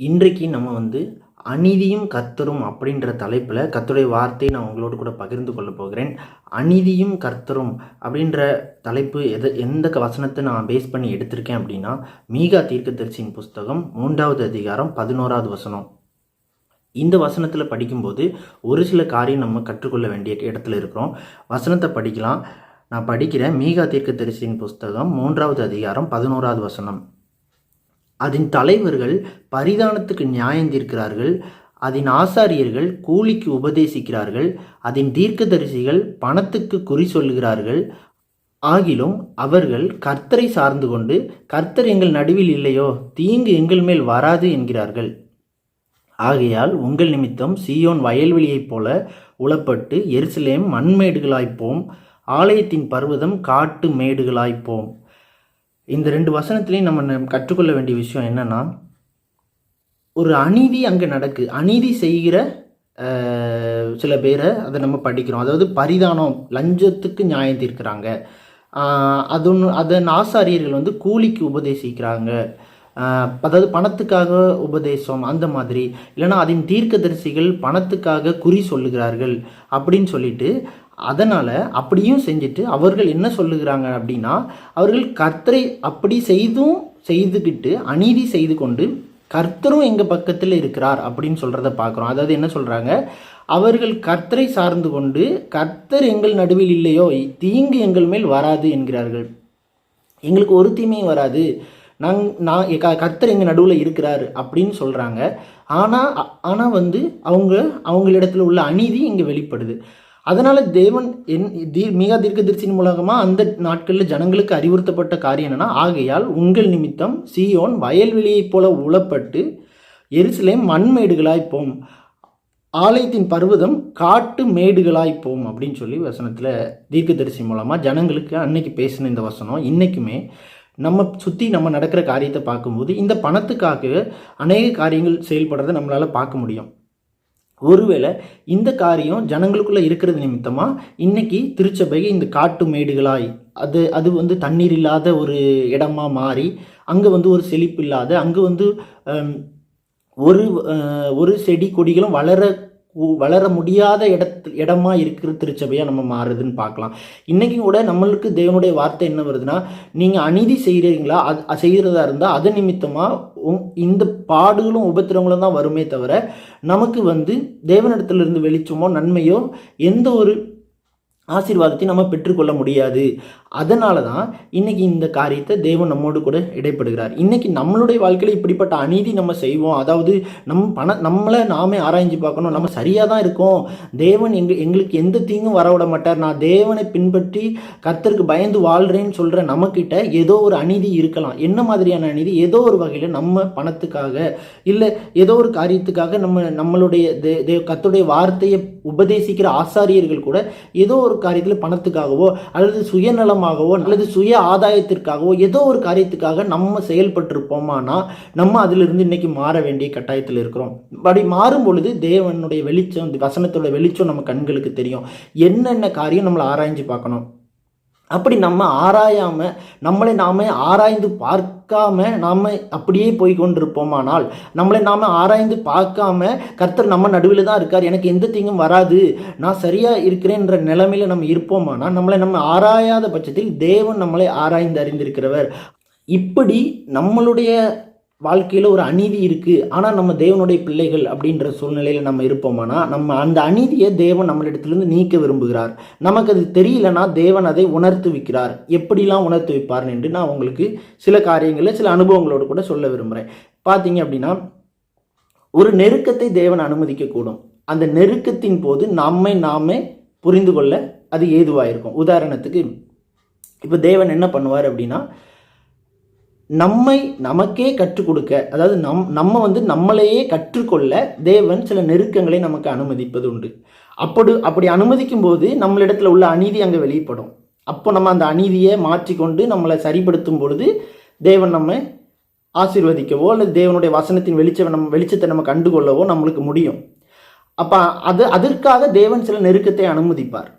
இன்றைக்கு நம்ம வந்து அநீதியும் கர்த்தரும் அப்படின்ற தலைப்பில் கர்த்தருடைய வார்த்தையை நான் உங்களோடு கூட பகிர்ந்து கொள்ள போகிறேன். அநீதியும் கர்த்தரும் அப்படின்ற தலைப்பு எது எந்த க- வசனத்தை நான் பேஸ் பண்ணி எடுத்திருக்கேன் அப்படின்னா மீகா தீர்க்கதரிசியின் புஸ்தகம் மூன்றாவது அதிகாரம் பதினோராவது வசனம். இந்த வசனத்தில் படிக்கும்போது ஒரு சில காரியம் நம்ம கற்றுக்கொள்ள வேண்டிய இடத்துல இருக்கிறோம். வசனத்தை படிக்கலாம். நான் படிக்கிறேன் மீகா தீர்க்கதரிசியின் புஸ்தகம் மூன்றாவது அதிகாரம் பதினோராவது வசனம். அதன் தலைவர்கள் பரிதானத்துக்கு நியாயம் தீர்க்கிறார்கள். அதன் ஆசாரியர்கள் கூலிக்கு உபதேசிக்கிறார்கள். அதன் தீர்க்கதரிசிகள் பணத்துக்கு குறி சொல்லுகிறார்கள். ஆகிலும் அவர்கள் கர்த்தரை சார்ந்து கொண்டு கர்த்தர் எங்கள் நடுவில் இல்லையோ தீங்கு எங்கள் மேல் வராது என்கிறார்கள். ஆகையால் உங்கள் நிமித்தம் சியோன் வயல்வெளியைப் போல உளப்பட்டு எருசலேம் மண்மேடுகளாய்ப்போம். ஆலயத்தின் பர்வதம் காட்டு மேடுகளாய்ப்போம். இந்த ரெண்டு வசனத்திலையும் நம்ம கற்றுக்கொள்ள வேண்டிய விஷயம் என்னன்னா ஒரு அநீதி அங்கே நடக்கு. அநீதி செய்கிற சில பேரை அதை நம்ம படிக்கிறோம். அதாவது பரிதானம் லஞ்சத்துக்கு நியாயம் தீர்க்கிறாங்க. அது ஒன்று அதன் ஆசாரியர்கள் வந்து கூலிக்கு உபதேசிக்கிறாங்க. அதாவது பணத்துக்காக உபதேசம் அந்த மாதிரி. இல்லைன்னா அதன் தீர்க்க தரிசிகள் பணத்துக்காக குறி சொல்லுகிறார்கள் அப்படின்னு சொல்லிட்டு அதனால் அப்படியும் செஞ்சுட்டு அவர்கள் என்ன சொல்லுகிறாங்க அப்படின்னா அவர்கள் கர்த்தரை அப்படி செய்தும் செய்துக்கிட்டு அநீதி செய்து கொண்டு கர்த்தரும் எங்கள் பக்கத்தில் இருக்கிறார் அப்படின்னு சொல்கிறத பார்க்குறோம். அதாவது என்ன சொல்கிறாங்க அவர்கள் கர்த்தரை சார்ந்து கொண்டு கர்த்தர் எங்கள் நடுவில் இல்லையோ தீங்கு எங்கள் மேல் வராது என்கிறார்கள். எங்களுக்கு ஒரு தீமையும் வராது. நாங் நான் க- கர்த்தர் எங்கள் நடுவில் இருக்கிறார் அப்படின்னு சொல்கிறாங்க ஆனால் ஆனால் வந்து அவங்க அவங்களிடத்தில் உள்ள அநீதி இங்கே வெளிப்படுது. அதனால் தேவன் என் தீ மிக தீர்க்கதரிசியின் மூலமாக அந்த நாட்களில் ஜனங்களுக்கு அறிவுறுத்தப்பட்ட காரியம் என்னென்னா ஆகையால் உங்கள் நிமித்தம் சீயோன் வயல்வெளியைப் போல உளப்பட்டு எருசலேம் மண்மேடுகளாய் போம். ஆலயத்தின் பர்வதம் காட்டு மேடுகளாய் போம் அப்படின்னு சொல்லி வசனத்தில் தீர்க்கதரிசி மூலமாக ஜனங்களுக்கு அன்னைக்கு பேசின இந்த வசனம். இன்றைக்குமே நம்ம சுற்றி நம்ம நடக்கிற காரியத்தை பார்க்கும்போது இந்த பணத்துக்காக அநேக காரியங்கள் செயல்படுறதை நம்மளால் பார்க்க முடியும். ஒருவேளை இந்த காரியம் ஜனங்களுக்குள்ளே இருக்கிறது நிமித்தமாக இன்னைக்கு திருச்சபையை இந்த காட்டு மேடுகளாய் அது அது வந்து தண்ணீர் இல்லாத ஒரு இடமா மாறி அங்கே வந்து ஒரு செழிப்பு இல்லாத அங்கே வந்து ஒரு ஒரு செடி கொடிகளும் வளர வளர முடியாத இடத்து இடமா இருக்கிற திருச்சபையாக நம்ம மாறுதுன்னு பார்க்கலாம். இன்றைக்கும் கூட நம்மளுக்கு தேவனுடைய வார்த்தை என்ன வருதுன்னா நீங்கள் அநீதி செய்கிறீங்களா அது செய்கிறதா இருந்தால் அது நிமித்தமாக இந்த பாடுகளும் உபத்திரங்களும் தான் வருமே தவிர நமக்கு வந்து தேவனிடத்திலிருந்து வெளிச்சமோ நன்மையோ எந்த ஒரு ஆசீர்வாதத்தையும் நம்ம பெற்றுக்கொள்ள முடியாது. அதனால தான் இன்னைக்கு இந்த காரியத்தை தேவன் நம்மோடு கூட இடைப்படுகிறார். இன்னைக்கு நம்மளுடைய வாழ்க்கையில் இப்படிப்பட்ட அநீதி நம்ம செய்வோம். அதாவது நம் பண நம்மளை நாமே ஆராய்ஞ்சு பார்க்கணும். நம்ம சரியாக தான் இருக்கோம். தேவன் எங்க எங்களுக்கு எந்த தீங்கும் வர விட மாட்டார். நான் தேவனை பின்பற்றி கர்த்தருக்கு பயந்து வாழ்கிறேன்னு சொல்கிற நம்மக்கிட்ட ஏதோ ஒரு அநீதி இருக்கலாம். என்ன மாதிரியான அநீதி? ஏதோ ஒரு வகையில் நம்ம பணத்துக்காக இல்லை ஏதோ ஒரு காரியத்துக்காக நம்ம நம்மளுடைய தே தே வார்த்தையை உபதேசிக்கிற ஆசாரியர்கள் கூட ஏதோ ஒரு காரியத்தில் பணத்துக்காகவோ அல்லது சுயநலம் சுயநலமாகவோ அல்லது சுய ஆதாயத்திற்காகவோ ஏதோ ஒரு காரியத்துக்காக நம்ம செயல்பட்டிருப்போமானா நம்ம அதிலிருந்து இன்னைக்கு மாற வேண்டிய கட்டாயத்தில் இருக்கிறோம். அப்படி மாறும் பொழுது தேவனுடைய வெளிச்சம் இந்த வசனத்தோட வெளிச்சம் நம்ம கண்களுக்கு தெரியும். என்னென்ன காரியம் நம்மளை ஆராய்ஞ்சு பார்க்கணும்? அப்படி நம்ம ஆராயாம நம்மளை நாம ஆராய்ந்து பார்க்காம நாம அப்படியே போய் கொண்டிருப்போமானால் நம்மளை நாம ஆராய்ந்து பார்க்காம கர்த்தர் நம்ம நடுவில் தான் இருக்கார். எனக்கு எந்த தீங்கும் வராது. நான் சரியா இருக்கிறேன்ற நிலைமையில நம்ம இருப்போமானால் நம்மளை நம்ம ஆராயாத பட்சத்தில் தேவன் நம்மளை ஆராய்ந்து அறிந்திருக்கிறவர். இப்படி நம்மளுடைய வாழ்க்கையில் ஒரு அநீதி இருக்குது ஆனால் நம்ம தேவனுடைய பிள்ளைகள் அப்படின்ற சூழ்நிலையில் நம்ம இருப்போமானா நம்ம அந்த அநீதியை தேவன் நம்மளிடத்துலேருந்து நீக்க விரும்புகிறார். நமக்கு அது தெரியலனா தேவன் அதை உணர்த்து வைக்கிறார். எப்படிலாம் உணர்த்து வைப்பார்னு என்று நான் உங்களுக்கு சில காரியங்களை சில அனுபவங்களோடு கூட சொல்ல விரும்புகிறேன் பார்த்தீங்க அப்படின்னா ஒரு நெருக்கத்தை தேவன் அனுமதிக்கக்கூடும். அந்த நெருக்கத்தின் போது நம்மை நாமே புரிந்து கொள்ள அது ஏதுவாக இருக்கும் உதாரணத்துக்கு இப்போ தேவன் என்ன பண்ணுவார் அப்படின்னா நம்மை நமக்கே கற்றுக் கொடுக்க அதாவது நம் நம்ம வந்து நம்மளையே கற்றுக்கொள்ள தேவன் சில நெருக்கங்களை நமக்கு அனுமதிப்பது உண்டு அப்படி அப்படி அனுமதிக்கும் போது நம்மளிடத்துல உள்ள அநீதி அங்கே வெளிப்படும். அப்போ நம்ம அந்த அநீதியை மாற்றிக்கொண்டு நம்மளை சரிப்படுத்தும் பொழுது தேவன் நம்ம ஆசீர்வதிக்கவோ அல்லது தேவனுடைய வசனத்தின் வெளிச்சம் நம்ம வெளிச்சத்தை நம்ம கண்டுகொள்ளவோ நம்மளுக்கு முடியும். அப்போ அது அதற்காக தேவன் சில நெருக்கத்தை அனுமதிப்பார்.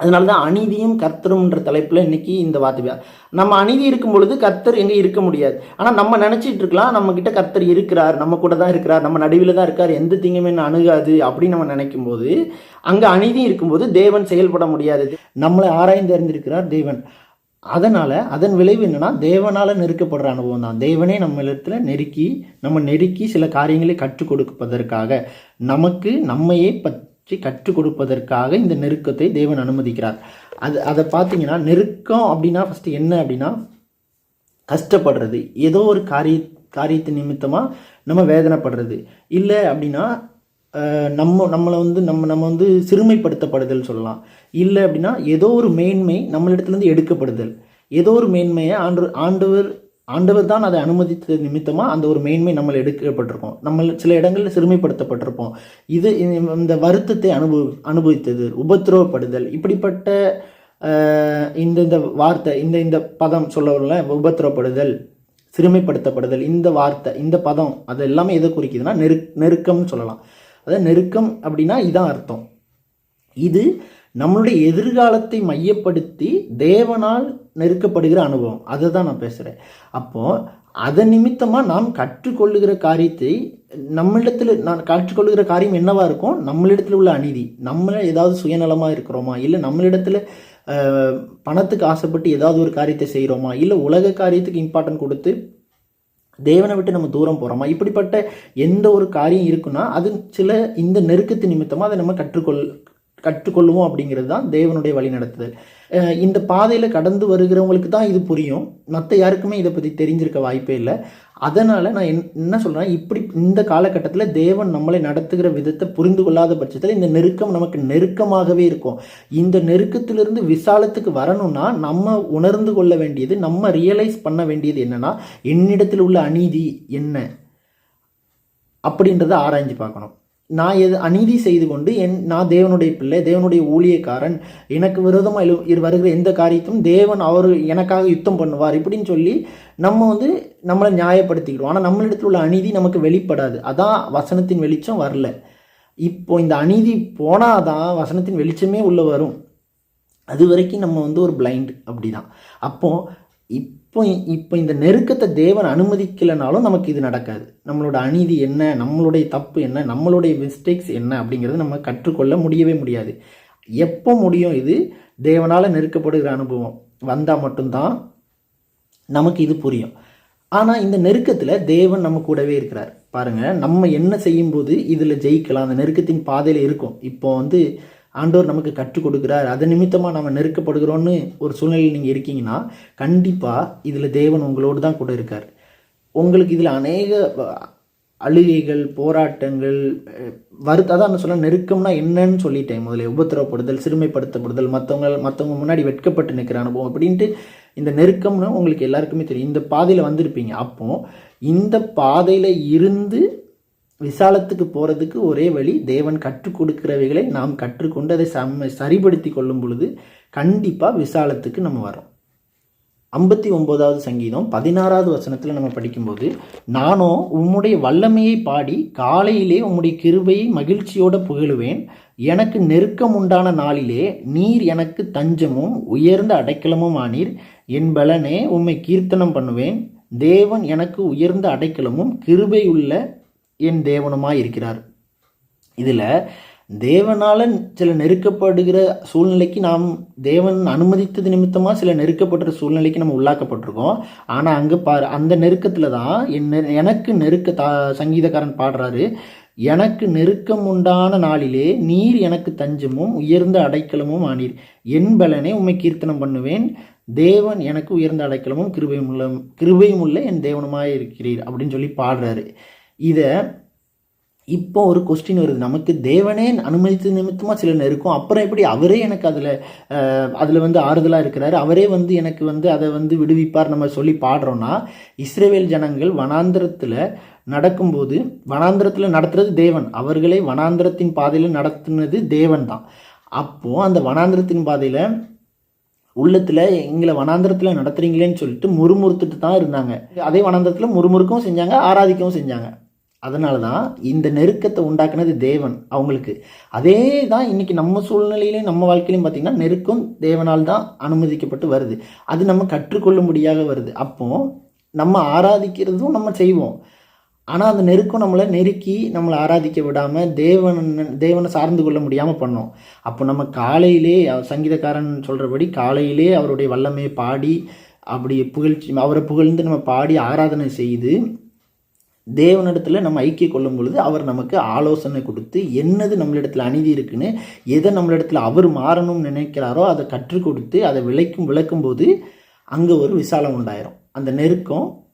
அதனால தான் அநீதியும் கர்த்தரும்ன்ற தலைப்பில் இன்னைக்கு இந்த வார்த்தை நம்ம அநீதி இருக்கும் பொழுது கர்த்தர் எங்கே இருக்க முடியாது. ஆனால் நம்ம நினச்சிட்டு இருக்கலாம். நம்மக்கிட்ட கர்த்தர் இருக்கிறார். நம்ம கூட தான் இருக்கிறார். நம்ம நடுவில் தான் இருக்கார். எந்த தீங்குமே அணுகாது அப்படின்னு நம்ம நினைக்கும் போது அங்கே அநீதி இருக்கும்போது தேவன் செயல்பட முடியாது. நம்மளை ஆராய்ந்து அறிந்திருக்கிறார் தேவன். அதனால் அதன் விளைவு என்னென்னா தேவனால் நெருக்கப்படுற அனுபவம் தான். தேவனே நம்ம இடத்துல நெருக்கி நம்ம நெருக்கி சில காரியங்களை கற்றுக் கொடுப்பதற்காக. நமக்கு நம்மையே பத் பற்றி கற்றுக் கொடுப்பதற்காக இந்த நெருக்கத்தை தேவன் அனுமதிக்கிறார். அது அதை பார்த்தீங்கன்னா நெருக்கம் அப்படின்னா ஃபஸ்ட்டு என்ன அப்படின்னா கஷ்டப்படுறது. ஏதோ ஒரு காரிய காரியத்தை நிமித்தமாக நம்ம வேதனைப்படுறது. இல்லை அப்படின்னா நம்ம நம்மளை வந்து நம்ம நம்ம வந்து சிறுமைப்படுத்தப்படுதல் சொல்லலாம். இல்லை அப்படின்னா ஏதோ ஒரு மேன்மை நம்மளிடத்துலேருந்து எடுக்கப்படுதல். ஏதோ ஒரு மேன்மையை ஆண்டு ஆண்டவர் ஆண்டவர் தான் அதை அனுமதித்த நிமித்தமாக அந்த ஒரு மேன்மை நம்மளை எடுக்கப்பட்டிருக்கோம். நம்ம சில இடங்களில் சிறுமைப்படுத்தப்பட்டிருப்போம். இது இந்த வருத்தத்தை அனுபவி அனுபவித்தது உபத்திரவப்படுதல் இப்படிப்பட்ட இந்த இந்த வார்த்தை இந்த இந்த பதம் சொல்ல வரல சிறுமைப்படுத்தப்படுதல் இந்த வார்த்தை இந்த பதம் அது எல்லாமே எதை குறிக்குதுன்னா நெரு நெருக்கம்னு சொல்லலாம். அதாவது நெருக்கம் அப்படின்னா இதான் அர்த்தம். இது நம்மளுடைய எதிர்காலத்தை மையப்படுத்தி தேவனால் நெருக்கப்படுகிற அனுபவம். அதை தான் நான் பேசுகிறேன் அப்போது அதன் நிமித்தமாக நாம் கற்றுக்கொள்ளுகிற காரியத்தை நம்மளிடத்தில் நான் கற்றுக்கொள்ளுகிற காரியம் என்னவா இருக்கும்? நம்மளிடத்தில் உள்ள அநீதி. நம்மள ஏதாவது சுயநலமாக இருக்கிறோமா? இல்லை நம்மளிடத்தில் பணத்துக்கு ஆசைப்பட்டு ஏதாவது ஒரு காரியத்தை செய்கிறோமா இல்லை உலக காரியத்துக்கு இம்பார்ட்டன்ட் கொடுத்து தேவனை விட்டு நம்ம தூரம் போகிறோமா இப்படிப்பட்ட எந்த ஒரு காரியம் இருக்குன்னா அது சில இந்த நெருக்கத்து நிமித்தமாக அதை நம்ம கற்றுக்கொள் கற்றுக்கொள்வோம் அப்படிங்கிறது தான் தேவனுடைய வழி நடத்துதல். இந்த பாதையில் கடந்து வருகிறவங்களுக்கு தான் இது புரியும். மற்ற யாருக்குமே இதை பற்றி தெரிஞ்சிருக்க வாய்ப்பே இல்லை. அதனால் நான் என் என்ன சொல்கிறேன் இப்படி இந்த காலகட்டத்தில் தேவன் நம்மளை நடத்துகிற விதத்தை புரிந்து கொள்ளாத பட்சத்தில் இந்த நெருக்கம் நமக்கு நெருக்கமாகவே இருக்கும். இந்த நெருக்கத்திலிருந்து விசாலத்துக்கு வரணும்னா நம்ம உணர்ந்து கொள்ள வேண்டியது நம்ம ரியலைஸ் பண்ண வேண்டியது என்னன்னா என்னிடத்தில் உள்ள அநீதி என்ன? அப்படின்றத ஆராய்ஞ்சு பார்க்கணும். நான் எது அநீதி செய்து கொண்டு என் நான் தேவனுடைய பிள்ளை தேவனுடைய ஊழியக்காரன் எனக்கு விரோதமாக எழு இரு வருகிற எந்த காரியத்தும் தேவன் அவர் எனக்காக யுத்தம் பண்ணுவார் இப்படின்னு சொல்லி நம்ம வந்து நம்மளை நியாயப்படுத்திக்கிறோம் ஆனால் நம்மளிடத்தில் உள்ள அநீதி நமக்கு வெளிப்படாது. அதான் வசனத்தின் வெளிச்சம் வரல. இப்போ இந்த அநீதி போனால் தான் வசனத்தின் வெளிச்சமே உள்ளே வரும். அது வரைக்கும் நம்ம வந்து ஒரு பிளைண்ட் அப்படிதான். இப் இப்போ இப்போ இந்த நெருக்கத்தை தேவன் அனுமதிக்கலைனாலும் நமக்கு இது நடக்காது. நம்மளோட அநீதி என்ன நம்மளுடைய தப்பு என்ன நம்மளுடைய மிஸ்டேக்ஸ் என்ன அப்படிங்கிறது நம்ம கற்றுக்கொள்ள முடியவே முடியாது. எப்போ முடியும் இது? தேவனால் நெருக்கப்படுகிற அனுபவம். வந்தால் மட்டும்தான் நமக்கு இது புரியும். ஆனால் இந்த நெருக்கத்தில் தேவன் நம்ம கூடவே இருக்கிறார். பாருங்கள் நம்ம என்ன செய்யும்போது இதில் ஜெயிக்கலாம் அந்த நெருக்கத்தின் பாதையில் இருக்கும். இப்போ வந்து ஆண்டவர் நமக்கு கற்றுக் கொடுக்குறார். அது நிமித்தமாக நம்ம நெருக்கப்படுகிறோன்னு ஒரு சூழ்நிலையில் நீங்கள் இருக்கீங்கன்னா கண்டிப்பாக இதில் தேவன் உங்களோடு தான் கூட இருக்கார். உங்களுக்கு இதில் அநேக அழுகைகள் போராட்டங்கள் வருத்த அதான் நான் நெருக்கம்னா என்னன்னு சொல்லிட்டேன். முதல்ல உபத்திரவப்படுதல் சிறுமைப்படுத்தப்படுதல் மற்றவங்க மற்றவங்க முன்னாடி வெட்கப்பட்டு நிற்கிற அனுபவம் அப்படின்ட்டு இந்த நெருக்கம்னு உங்களுக்கு எல்லாருக்குமே தெரியும். இந்த பாதையில் வந்திருப்பீங்க. அப்போ இந்த பாதையில் இருந்து விசாலத்துக்கு போகிறதுக்கு ஒரே வழி தேவன் கற்றுக் கொடுக்கிறவைகளை நாம் கற்றுக்கொண்டு அதை சம சரிப்படுத்தி கொள்ளும் பொழுது கண்டிப்பாக விசாலத்துக்கு நம்ம வரோம் ஐம்பத்தி ஒம்போதாவது சங்கீதம் பதினாறாவது வசனத்தில் நம்ம படிக்கும்போது நானோ உம்முடைய வல்லமையை பாடி காலையிலே உம்முடைய கிருபையை மகிழ்ச்சியோடு புகழுவேன். எனக்கு நெருக்கம் உண்டான நாளிலே நீர் எனக்கு தஞ்சமும் உயர்ந்த அடைக்கலமும் ஆனீர். என் பலனே உம்மை கீர்த்தனம் பண்ணுவேன். தேவன் எனக்கு உயர்ந்த அடைக்கலமும் கிருபையுள்ள என் தேவனுமாய் இருக்கிறார் இதில் தேவனால் சில நெருக்கப்படுகிற சூழ்நிலைக்கு நாம் தேவன் அனுமதித்தது நிமித்தமாக சில நெருக்கப்படுற சூழ்நிலைக்கு நம்ம உள்ளாக்கப்பட்டிருக்கோம். ஆனால் அங்கே பாரு அந்த நெருக்கத்தில் தான் என் எனக்கு நெருக்க தா சங்கீதக்காரன் பாடுறாரு. எனக்கு நெருக்கம் உண்டான நாளிலே நீர் எனக்கு தஞ்சமும் உயர்ந்த அடைக்கலமும் ஆனீர். என் பலனே உண்மை கீர்த்தனம் பண்ணுவேன். தேவன் எனக்கு உயர்ந்த அடைக்கலமும் கிருபையும் உள்ள கிருபையும் உள்ள என் தேவனுமாய் இருக்கிறீர் அப்படின்னு சொல்லி பாடுறாரு. இதை இப்போ ஒரு கொஸ்டின் வருது. நமக்கு தேவனே அனுமதித்த நிமித்தமாக சில இருக்கும் அப்புறம் எப்படி அவரே எனக்கு அதில் அதில் வந்து ஆறுதலாக இருக்கிறாரு? அவரே வந்து எனக்கு வந்து அதை வந்து விடுவிப்பார் நம்ம சொல்லி பாடுறோன்னா இஸ்ரேவேல் ஜனங்கள் வனாந்திரத்தில் நடக்கும்போது வனாந்திரத்தில் நடத்துறது தேவன். அவர்களை வனாந்திரத்தின் பாதையில் நடத்துனது தேவன் தான். அப்போது அந்த வனாந்திரத்தின் பாதையில் உள்ளத்தில் எங்களை வனாந்திரத்தில் நடத்துறீங்களேன்னு சொல்லிட்டு முறுமுறுத்துட்டு தான் இருந்தாங்க. அதே வனாந்திரத்தில் முறுமுறுக்கவும் செஞ்சாங்க ஆராதிக்கவும் செஞ்சாங்க. அதனால தான் இந்த நெருக்கத்தை உண்டாக்குனது தேவன் அவங்களுக்கு. அதே தான் இன்னைக்கு நம்ம சூழ்நிலையிலையும் நம்ம வாழ்க்கையிலையும் பார்த்திங்கன்னா நெருக்கம் தேவனால் தான் அனுமதிக்கப்பட்டு வருது. அது நம்ம கற்றுக்கொள்ளும்படியாக வருது. அப்போது நம்ம ஆராதிக்கிறதும் நம்ம செய்வோம். ஆனால் அந்த நெருக்கம் நம்மளை நெருக்கி நம்மளை ஆராதிக்க விடாமல் தேவன் தேவனை சார்ந்து கொள்ள முடியாமல் பண்ணோம். அப்போ நம்ம காலையிலே சங்கீதக்காரன் சொல்கிறபடி காலையிலே அவருடைய வல்லமையை பாடி அப்படி புகழ்ச்சி அவரை புகழ்ந்து நம்ம பாடி ஆராதனை செய்து தேவனிடத்தில் நம்ம ஐக்கிய கொள்ளும் பொழுது அவர் நமக்கு ஆலோசனை கொடுத்து என்னது நம்மளிடத்தில் அநீதி இருக்குன்னு எதை நம்மளிடத்தில் அவர் மாறணும்னு நினைக்கிறாரோ அதை கற்றுக் கொடுத்து அதை விளைக்கும் விளக்கும் போது அங்கே ஒரு விசாலம் உண்டாயிரும். அந்த நெருக்கம்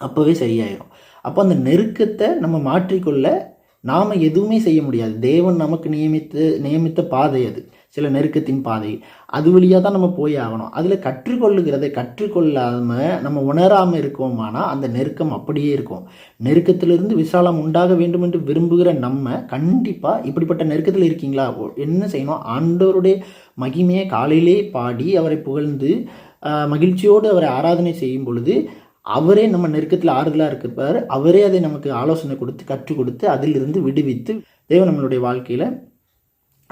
அப்போவே சரியாயிரும். அப்போ அந்த நெருக்கத்தை நம்ம மாற்றிக்கொள்ள நாம் எதுவுமே செய்ய முடியாது. தேவன் நமக்கு நியமித்து நியமித்த பாதை அது. சில நெருக்கத்தின் பாதை. அது வழியாக தான் நம்ம போய் ஆகணும். அதில் கற்றுக்கொள்ளுகிறதை கற்றுக்கொள்ளாமல் நம்ம உணராமல் இருக்கோமானால் அந்த நெருக்கம் அப்படியே இருக்கும். நெருக்கத்திலிருந்து விசாலம் உண்டாக வேண்டும் என்று விரும்புகிற நம்ம கண்டிப்பாக இப்படிப்பட்ட நெருக்கத்தில் இருக்கீங்களா? என்ன செய்யணும்? ஆண்டவருடைய மகிமையை காலையிலே பாடி அவரை புகழ்ந்து மகிழ்ச்சியோடு அவரை ஆராதனை செய்யும் பொழுது அவரே நம்ம நெருக்கத்தில் ஆறுதலாக இருக்கிறப்பார் அவரே அதை நமக்கு ஆலோசனை கொடுத்து கற்றுக் கொடுத்து அதிலிருந்து விடுவித்து தேவன் நம்மளுடைய வாழ்க்கையில்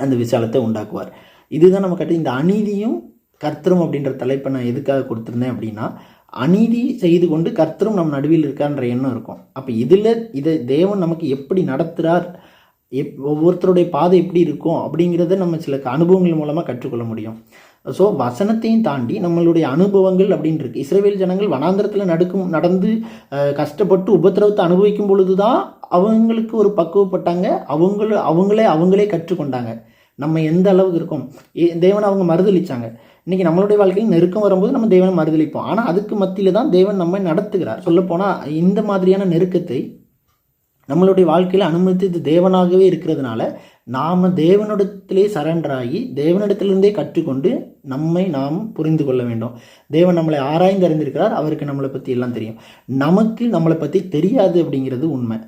அந்த விசாலத்தை உண்டாக்குவார். இதுதான் நம்ம கட்டு இந்த அநீதியும் கர்த்தரும் அப்படின்ற தலைப்பை நான் எதுக்காக கொடுத்துருந்தேன் அப்படின்னா அநீதி செய்து கொண்டு கர்த்தரும் நம்ம நடுவில் இருக்கான்ற எண்ணம் இருக்கும். அப்போ இதில் இதை தேவன் நமக்கு எப்படி நடத்துகிறார் எப் ஒவ்வொருத்தருடைய பாதை எப்படி இருக்கும் அப்படிங்கிறத நம்ம சில அனுபவங்கள் மூலமாக கற்றுக்கொள்ள முடியும். ஸோ வசனத்தையும் தாண்டி நம்மளுடைய அனுபவங்கள் அப்படின்னு இருக்கு. இஸ்ரேவேல் ஜனங்கள் வனாந்திரத்தில் நடக்கும் நடந்து கஷ்டப்பட்டு உபத்திரவத்தை அனுபவிக்கும் பொழுது தான் அவங்களுக்கு ஒரு பக்குவப்பட்டாங்க. அவங்கள அவங்களே அவங்களே கற்றுக்கொண்டாங்க. நம்ம எந்த அளவுக்கு இருக்கோம்? தேவனை அவங்க மறுதளிச்சாங்க இன்றைக்கி நம்மளுடைய வாழ்க்கையில் நெருக்கம் வரும்போது நம்ம தேவனை மறுதளிப்போம் ஆனால் அதுக்கு மத்தியில் தான் தேவன் நம்மை நடத்துகிறார். சொல்லப்போனால் இந்த மாதிரியான நெருக்கத்தை நம்மளுடைய வாழ்க்கையில் அனுமதித்து தேவனாகவே இருக்கிறதுனால நாம் தேவனிடத்திலே சரண்டராகி தேவனிடத்திலிருந்தே கற்றுக்கொண்டு நம்மை நாம் புரிந்து கொள்ள வேண்டும். தேவன் நம்மளை ஆராய்ந்து அறிந்திருக்கிறார் அவருக்கு நம்மளை பற்றி எல்லாம் தெரியும். நமக்கு நம்மளை பற்றி தெரியாது அப்படிங்கிறது உண்மை.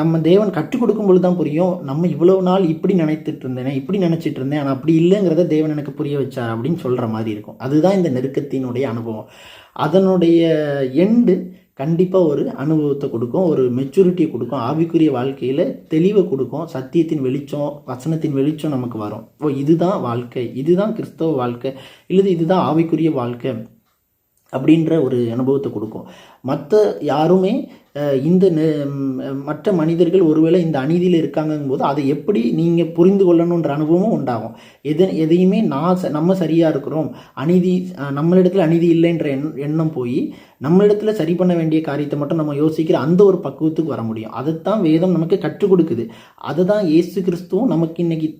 நம்ம தேவன் கற்றுக் கொடுக்கும் பொழுது தான் புரியும் நம்ம இவ்வளவு நாள் இப்படி நினைத்துட்டு இருந்தேன் இப்படி நினச்சிட்டு இருந்தேன் ஆனால் அப்படி இல்லைங்கிறத தேவன் எனக்கு புரிய வச்சார் அப்படின்னு சொல்கிற மாதிரி இருக்கும். அதுதான் இந்த நெருக்கத்தினுடைய அனுபவம். அதனுடைய எண்டு கண்டிப்பாக ஒரு அனுபவத்தை கொடுக்கும் ஒரு மெச்சூரிட்டியை கொடுக்கும் ஆவிக்குரிய வாழ்க்கையில் தெளிவை கொடுக்கும் சத்தியத்தின் வெளிச்சம் வசனத்தின் வெளிச்சம் நமக்கு வரும். ஓ இதுதான் வாழ்க்கை இதுதான் கிறிஸ்தவ வாழ்க்கை இல்லது இதுதான் ஆவிக்குரிய வாழ்க்கை. அப்படின்ற ஒரு அனுபவத்தை கொடுக்கும். மற்ற யாருமே இந்த மற்ற மனிதர்கள் ஒருவேளை இந்த அநீதியில் இருக்காங்கும்போது அதை எப்படி நீங்கள் புரிந்து கொள்ளணுன்ற அனுபவமும் உண்டாகும். எது எதையுமே நான் நம்ம சரியாக இருக்கிறோம். அநீதி நம்மளிடத்தில் அநீதி இல்லைன்ற எண் எண்ணம் போய் நம்மளிடத்தில் சரி பண்ண வேண்டிய காரியத்தை மட்டும் நம்ம யோசிக்கிற அந்த ஒரு பக்குவத்துக்கு வர முடியும். அதைத்தான் வேதம் நமக்கு கற்றுக் கொடுக்குது. அதை தான் ஏசு கிறிஸ்துவும் நமக்கு இன்னைக்கு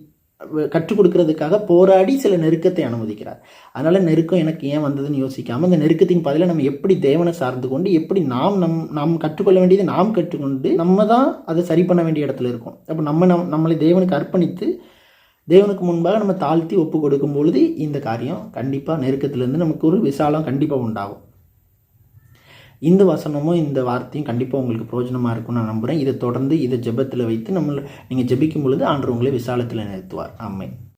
கற்றுக் கொடுக்கறதுக்காக போராடி சில நெருக்கத்தை அனுமதிக்கிறார். அதனால் நெருக்கம் எனக்கு ஏன் வந்ததுன்னு யோசிக்காமல் அந்த நெருக்கத்தின் பதிலாக நம்ம எப்படி தேவனை சார்ந்து கொண்டு எப்படி நாம் நம் நாம் கற்றுக்கொள்ள வேண்டியதை நாம் கற்றுக்கொண்டு நம்ம தான் அதை சரி பண்ண வேண்டிய இடத்துல இருக்கோம். அப்போ நம்ம நம் நம்மளை தேவனுக்கு அர்ப்பணித்து தேவனுக்கு முன்பாக நம்ம தாழ்த்தி ஒப்பு கொடுக்கும் பொழுது இந்த காரியம் கண்டிப்பாக நெருக்கத்திலேருந்து நமக்கு ஒரு விசாலம் கண்டிப்பாக உண்டாகும். இந்த வசனமும் இந்த வார்த்தையும் கண்டிப்பாக உங்களுக்கு பிரயோஜனமாக இருக்கும்னு நான் நம்புகிறேன் இதை தொடர்ந்து இதை ஜெபத்தில் வைத்து நம்ம நீங்கள் ஜெபிக்கும் பொழுது ஆண்டு உங்களை விசாலத்தில் நிறுத்துவார். அம்மை